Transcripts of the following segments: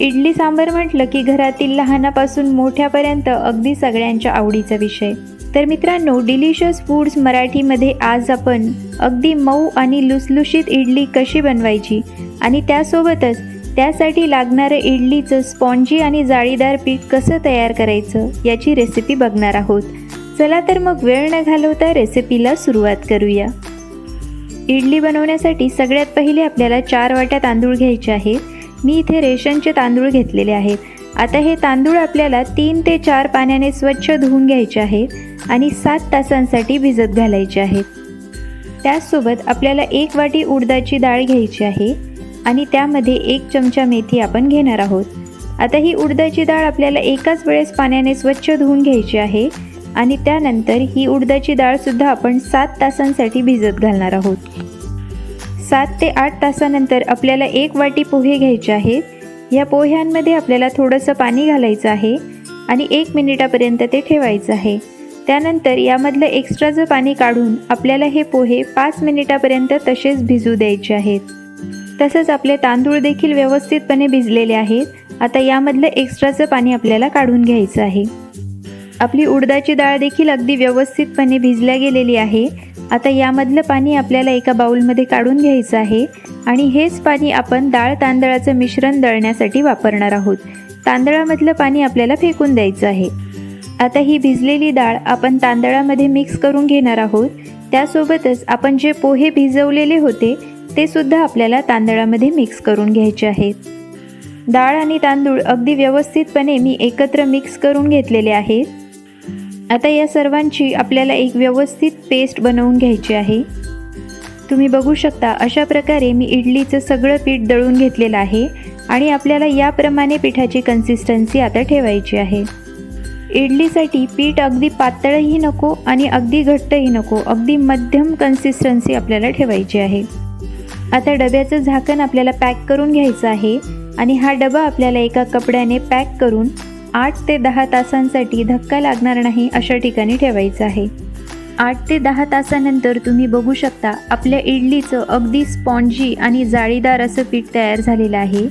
इडली सांबार म्हटलं की घरातील लहानापासून मोठ्यापर्यंत अगदी सगळ्यांच्या आवडीचा विषय. तर मित्रांनो डिलिशियस फूड्स मराठीमध्ये आज आपण अगदी मऊ आणि लुसलुशीत इडली कशी बनवायची आणि त्यासोबतच त्यासाठी लागणारं इडलीचं स्पॉन्जी आणि जाळीदार पीठ कसं तयार करायचं याची रेसिपी बघणार आहोत. चला तर मग वेळ न घालवता रेसिपीला सुरुवात करूया. इडली बनवण्यासाठी सगळ्यात पहिले आपल्याला चार वाट्या तांदूळ घ्यायचे आहेत. मी इथे रेशनचे तांदूळ घेतलेले आहेत आता हे तांदूळ आपल्याला तीन ते चार पाण्याने स्वच्छ धुवून घ्यायचे आहे आणि सात तासांसाठी भिजत घालायचे आहेत त्याचसोबत आपल्याला एक वाटी उडदाची डाळ घ्यायची आहे आणि त्यामध्ये एक चमचा मेथी आपण घेणार आहोत. आता ही उडदाची डाळ आपल्याला एकाच वेळेस पाण्याने स्वच्छ धुवून घ्यायची आहे आणि त्यानंतर ही उडदाची डाळसुद्धा आपण सात तासांसाठी भिजत घालणार आहोत. सात ते आठ तासानंतर आपल्याला एक वाटी पोहे घ्यायचे आहेत. या पोह्यांमध्ये आपल्याला थोडंसं पाणी घालायचं आहे आणि एक मिनिटापर्यंत ते ठेवायचं आहे. त्यानंतर यामधलं एक्स्ट्राचं पाणी काढून आपल्याला हे पोहे पाच मिनिटापर्यंत तसेच भिजू द्यायचे आहेत. तसंच आपले तांदूळ देखील व्यवस्थितपणे भिजलेले आहेत. आता यामधलं एक्स्ट्राचं पाणी आपल्याला काढून घ्यायचं आहे. आपली उडदाची डाळ देखील अगदी व्यवस्थितपणे भिजल्या गेलेली आहे. आता यामधलं पाणी आपल्याला एका बाउलमध्ये काढून घ्यायचं आहे आणि हेच पाणी आपण डाळ तांदळाचं मिश्रण दळण्यासाठी वापरणार आहोत. तांदळामधलं पाणी आपल्याला फेकून द्यायचं आहे. आता ही भिजलेली डाळ आपण तांदळामध्ये मिक्स करून घेणार आहोत. त्यासोबतच आपण जे पोहे भिजवलेले होते ते सुद्धा आपल्याला तांदळामध्ये मिक्स करून घ्यायचे आहेत. डाळ आणि तांदूळ अगदी व्यवस्थितपणे मी एकत्र मिक्स करून घेतलेले आहेत. आता या सर्वांची आपल्याला एक व्यवस्थित पेस्ट बनवून घ्यायची आहे. तुम्ही बघू शकता अशा प्रकारे मी इडलीचं सगळं पीठ दळून घेतलेलं आहे आणि आपल्याला याप्रमाणे पिठाची कन्सिस्टन्सी आता ठेवायची आहे. इडलीसाठी पीठ अगदी पातळही नको आणि अगदी घट्टही नको अगदी मध्यम कन्सिस्टन्सी आपल्याला ठेवायची आहे. आता डब्याचं झाकण आपल्याला पॅक करून घ्यायचं आहे आणि हा डबा आपल्याला एका कपड्याने पॅक करून आठ ते दहा तासांसाठी धक्का लागणार नाही अशा ठिकाणी ठेवायचं आहे. आठ ते दहा तासानंतर तुम्ही बघू शकता आपल्या इडलीचं अगदी स्पॉन्जी आणि जाळीदार असं पीठ तयार झालेलं आहे.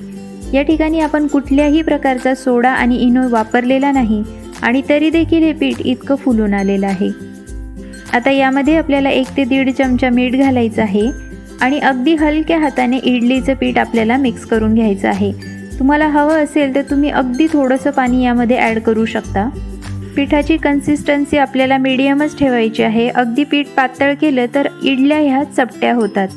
या ठिकाणी आपण कुठल्याही प्रकारचा सोडा आणि इनो वापरलेला नाही आणि तरी देखील हे पीठ इतकं फुलून आलेलं आहे. आता यामध्ये आपल्याला एक ते दीड चमचा मीठ घालायचं आहे आणि अगदी हलक्या हाताने इडलीचं पीठ आपल्याला मिक्स करून घ्यायचं आहे. तुम्हाला हवं असेल तर तुम्ही अगदी थोडंसं पाणी यामध्ये ॲड करू शकता. पिठाची कन्सिस्टन्सी आपल्याला मीडियमच ठेवायची आहे. अगदी पीठ पातळ केलं तर इडल्या ह्या चपट्या होतात.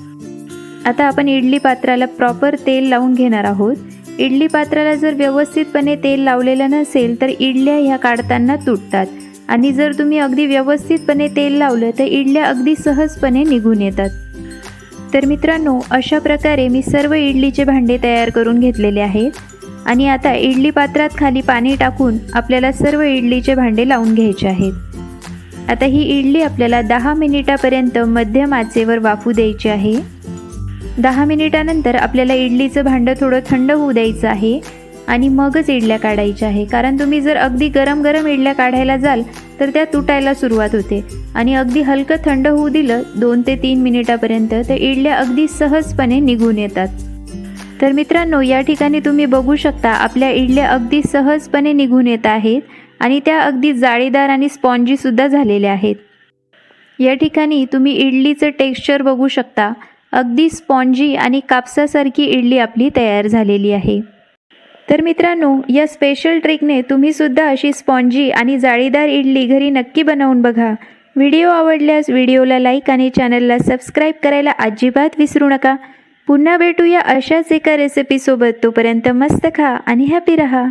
आता आपण इडली पात्राला प्रॉपर तेल लावून घेणार आहोत. इडली पात्राला जर व्यवस्थितपणे तेल लावलेलं नसेल तर इडल्या ह्या काढताना तुटतात. आणि जर तुम्ही अगदी व्यवस्थितपणे तेल लावलं तर इडल्या अगदी सहजपणे निघून येतात. तर मित्रांनो अशा प्रकारे मी सर्व इडलीचे भांडे तयार करून घेतलेले आहेत. आणि आता इडली पात्रात खाली पाणी टाकून आपल्याला सर्व इडलीचे भांडे लावून घ्यायचे आहेत. आता ही इडली आपल्याला दहा मिनिटापर्यंत मध्यम आचेवर वाफू द्यायची आहे. दहा मिनिटानंतर आपल्याला इडलीचं भांडं थोडं थंड होऊ द्यायचं आहे. आणि मगच इडल्या काढायच्या आहे. कारण तुम्ही जर अगदी गरम गरम इडल्या काढायला जाल तर त्या तुटायला सुरुवात होते. आणि अगदी हलकं थंड होऊ दिलं दोन ते तीन मिनिटापर्यंत तर इडल्या अगदी सहजपणे निघून येतात. तर मित्रांनो या ठिकाणी तुम्ही बघू शकता आपल्या इडल्या अगदी सहजपणे निघून येत आहेत आणि त्या अगदी जाळीदार आणि स्पॉन्जीसुद्धा झालेल्या आहेत. या ठिकाणी तुम्ही इडलीचं टेक्स्चर बघू शकता. अगदी स्पॉन्जी आणि कापसासारखी इडली आपली तयार झालेली आहे. तर मित्रांनो या स्पेशल ट्रिकने तुम्हीसुद्धा अशी स्पॉन्जी आणि जाळीदार इडली घरी नक्की बनवून बघा. व्हिडिओ आवडल्यास व्हिडिओला लाईक आणि चॅनलला सबस्क्राईब करायला अजिबात विसरू नका. पुन्हा भेटूया अशाच एका रेसिपीसोबत तोपर्यंत मस्त खा आणि हॅपी रहा.